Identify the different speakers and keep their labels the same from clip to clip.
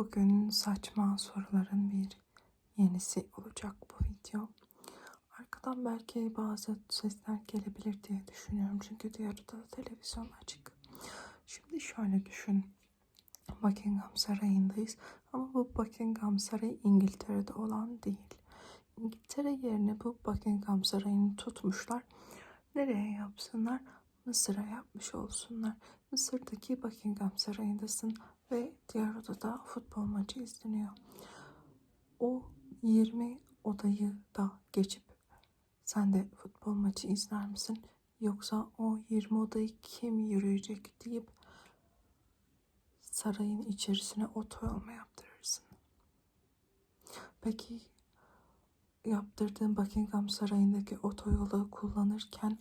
Speaker 1: Bugün saçma soruların bir yenisi olacak bu video. Arkadan belki bazı sesler gelebilir diye düşünüyorum. Çünkü diğer odada televizyon açık. Şimdi şöyle düşün. Buckingham Sarayı'ndayız. Ama bu Buckingham Sarayı İngiltere'de olan değil. İngiltere yerine bu Buckingham Sarayı'nı tutmuşlar. Nereye yapsınlar? Mısır'a yapmış olsunlar. Mısır'daki Buckingham Sarayı'ndasın ve diğer odada futbol maçı izleniyor. O 20 odayı da geçip sen de futbol maçı izler misin? Yoksa o 20 odayı kim yürüyecek deyip sarayın içerisine otoyol mu yaptırırsın? Peki yaptırdığın Buckingham Sarayı'ndaki otoyolu kullanırken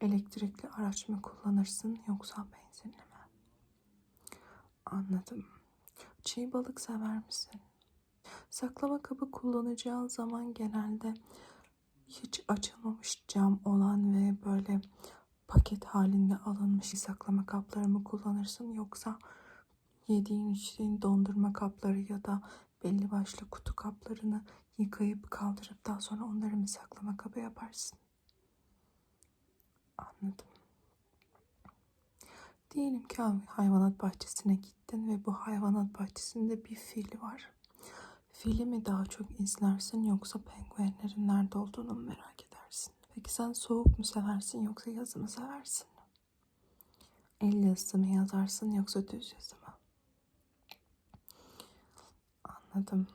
Speaker 1: elektrikli araç mı kullanırsın yoksa benzinli mi? Anladım. Çiğ balık sever misin? Saklama kabı kullanacağın zaman genelde hiç açılmamış cam olan ve böyle paket halinde alınmış saklama kapları mı kullanırsın yoksa yediğin içtiğin dondurma kapları ya da belli başlı kutu kaplarını yıkayıp kaldırıp daha sonra onları mı saklama kabı yaparsın? Anladım. Diyelim ki hayvanat bahçesine gittin ve bu hayvanat bahçesinde bir fil var. Fili mi daha çok izlersin yoksa penguenlerin nerede olduğunu mu merak edersin? Peki sen soğuk mu seversin yoksa yazı mı seversin? El yazısı mı yazarsın yoksa düz yazı mı? Anladım.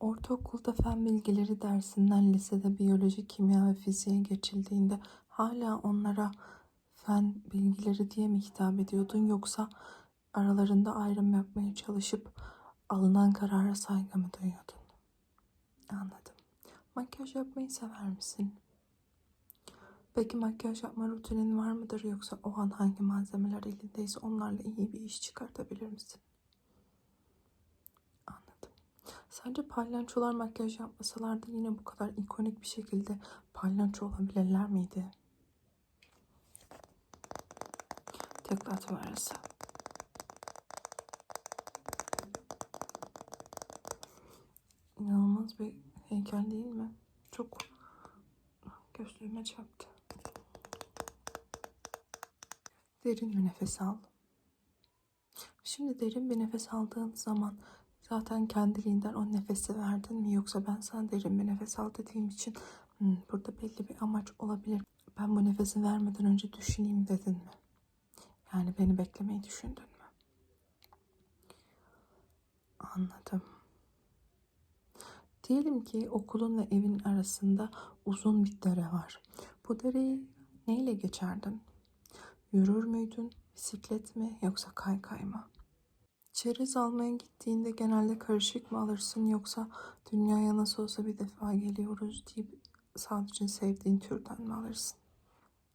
Speaker 1: Ortaokulda fen bilgileri dersinden lisede biyoloji, kimya ve fiziğe geçildiğinde hala onlara fen bilgileri diye mi hitap ediyordun yoksa aralarında ayrım yapmaya çalışıp alınan karara saygı mı duyuyordun? Anladım. Makyaj yapmayı sever misin? Peki makyaj yapma rutinin var mıdır yoksa o an hangi malzemeler elindeyse onlarla iyi bir iş çıkartabilir misin? Anladım. Sence palyaçolar makyaj yapmasalardı yine bu kadar ikonik bir şekilde palyaço olabilirler miydi? Tıklatma arası. İnanılmaz bir heykel değil mi? Çok gözlüğüme çarptı. Derin bir nefes al. Şimdi derin bir nefes aldığın zaman zaten kendiliğinden o nefesi verdin mi yoksa ben sana derin bir nefes al dediğim için hmm, burada belli bir amaç olabilir. Ben bu nefesi vermeden önce düşüneyim dedin mi? Yani beni beklemeyi düşündün mü? Anladım. Diyelim ki okulun ve evin arasında uzun bir dere var. Bu dereyi neyle geçerdin? Yürür müydün? Bisiklet mi yoksa kaykay mı? Çerez almaya gittiğinde genelde karışık mı alırsın yoksa dünyaya nasıl olsa bir defa geliyoruz deyip sadece sevdiğin türden mi alırsın?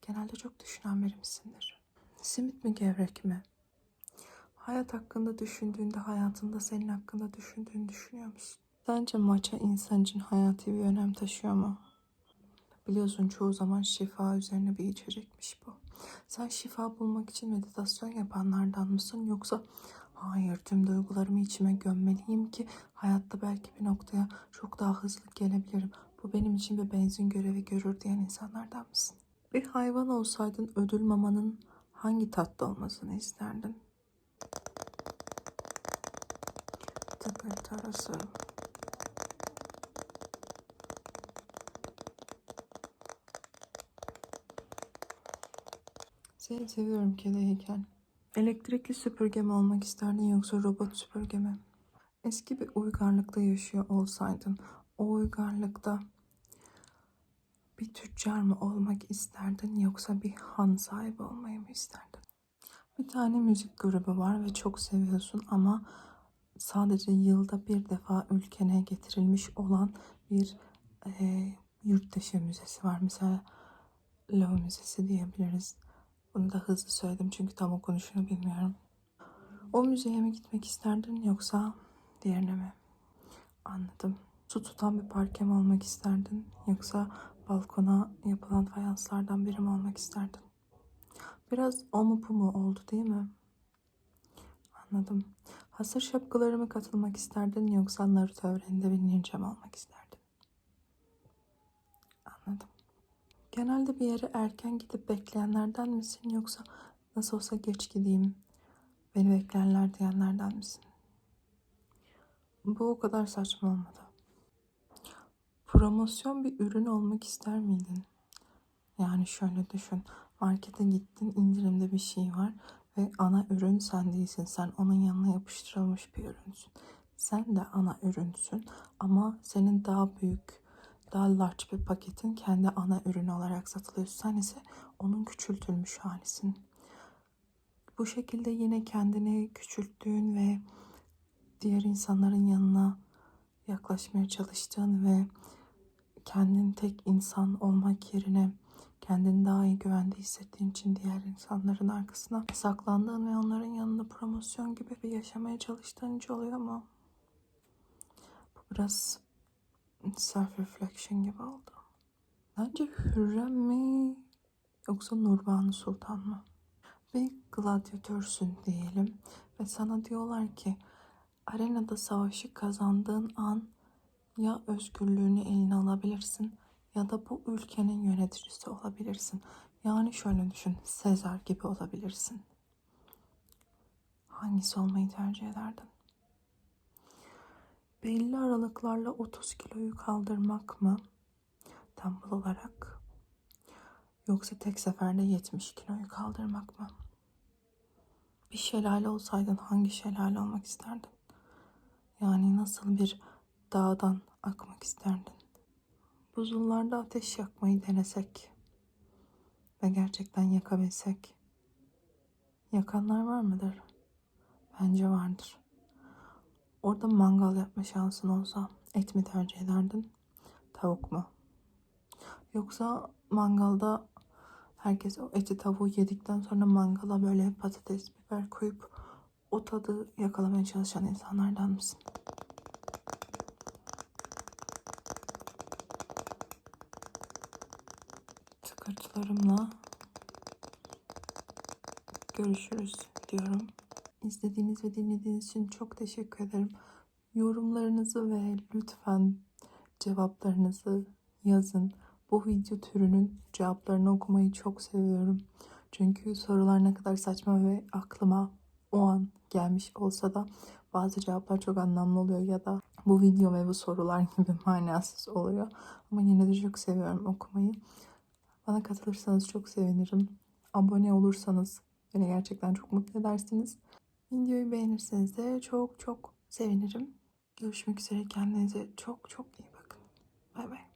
Speaker 1: Genelde çok düşünen biri misindir? Simit mi gevrek mi? Hayat hakkında düşündüğünde hayatında senin hakkında düşündüğünü düşünüyor musun? Sence maça insan için hayati bir önem taşıyor mu? Biliyorsun çoğu zaman şifa üzerine bir içecekmiş bu. Sen şifa bulmak için meditasyon yapanlardan mısın yoksa hayır tüm duygularımı içime gömmeliyim ki hayatta belki bir noktaya çok daha hızlı gelebilirim. Bu benim için bir benzin görevi görür diyen insanlardan mısın? Bir hayvan olsaydın ödül mamanın hangi tatta olmasını isterdin? Tıkır arası. Seni seviyorum kedi heykel. Elektrikli süpürge mi olmak isterdin yoksa robot süpürge mi? Eski bir uygarlıkta yaşıyor olsaydın, o uygarlıkta bir tüccar mı olmak isterdin yoksa bir han sahibi olmayı mı isterdin? Bir tane müzik grubu var ve çok seviyorsun ama sadece yılda bir defa ülkene getirilmiş olan bir e, yurt dışı müzesi var. Mesela Love Müzesi diyebiliriz. Bunu da hızlı söyledim çünkü tam okunuşunu bilmiyorum. O müzeye mi gitmek isterdin yoksa diğerine mi? Anladım. Su tutan bir parke mi olmak isterdin yoksa balkona yapılan fayanslardan biri mi olmak isterdin? Biraz o mu bu mu oldu değil mi? Anladım. Hasır şapkaları mı katılmak isterdin yoksa Naruto evreninde bir ninja mı olmak isterdin? Anladım. Genelde bir yere erken gidip bekleyenlerden misin yoksa nasıl olsa geç gideyim beni beklerler diyenlerden misin? Bu o kadar saçma olmadı. Promosyon bir ürün olmak ister miydin? Yani şöyle düşün. Markete gittin, indirimde bir şey var ve ana ürün sen değilsin. Sen onun yanına yapıştırılmış bir ürünsün. Sen de ana ürünsün ama senin daha büyük, daha large bir paketin kendi ana ürünü olarak satılıyor. Sen ise onun küçültülmüş halisin. Bu şekilde yine kendini küçülttüğün ve diğer insanların yanına yaklaşmaya çalıştığın ve kendin tek insan olmak yerine kendini daha iyi güvende hissettiğin için diğer insanların arkasına saklandığın ve onların yanında promosyon gibi bir yaşamaya çalıştığın hiç oluyor mu? Bu biraz self reflection gibi oldu. Bence Hürrem mi yoksa Nurbanu Sultan mı? Bir gladyatörsün diyelim ve sana diyorlar ki arenada savaşı kazandığın an ya özgürlüğünü eline alabilirsin ya da bu ülkenin yöneticisi olabilirsin. Yani şöyle düşün, Sezar gibi olabilirsin. Hangisi olmayı tercih ederdin? Belli aralıklarla 30 kiloyu kaldırmak mı? Tembel olarak. Yoksa tek seferde 70 kiloyu kaldırmak mı? Bir şelale olsaydın hangi şelale olmak isterdin? Yani nasıl bir dağdan akmak isterdin? Buzullarda ateş yakmayı denesek ve gerçekten yakabilsek. Yakanlar var mıdır? Bence vardır. Orada mangal yapma şansın olsa et mi tercih ederdin? Tavuk mu? Yoksa mangalda herkes o eti tavuğu yedikten sonra mangala böyle patates, biber koyup o tadı yakalamaya çalışan insanlardan mısın? Tıkırtılarımla görüşürüz diyorum. İzlediğiniz ve dinlediğiniz için çok teşekkür ederim. Yorumlarınızı ve lütfen cevaplarınızı yazın. Bu video türünün cevaplarını okumayı çok seviyorum. Çünkü sorular ne kadar saçma ve aklıma o an gelmiş olsa da bazı cevaplar çok anlamlı oluyor ya da bu video ve bu sorular gibi manasız oluyor. Ama yine de çok seviyorum okumayı. Bana katılırsanız çok sevinirim. Abone olursanız beni gerçekten çok mutlu edersiniz. Videoyu beğenirseniz de çok çok sevinirim. Görüşmek üzere. Kendinize çok çok iyi bakın. Bay bay.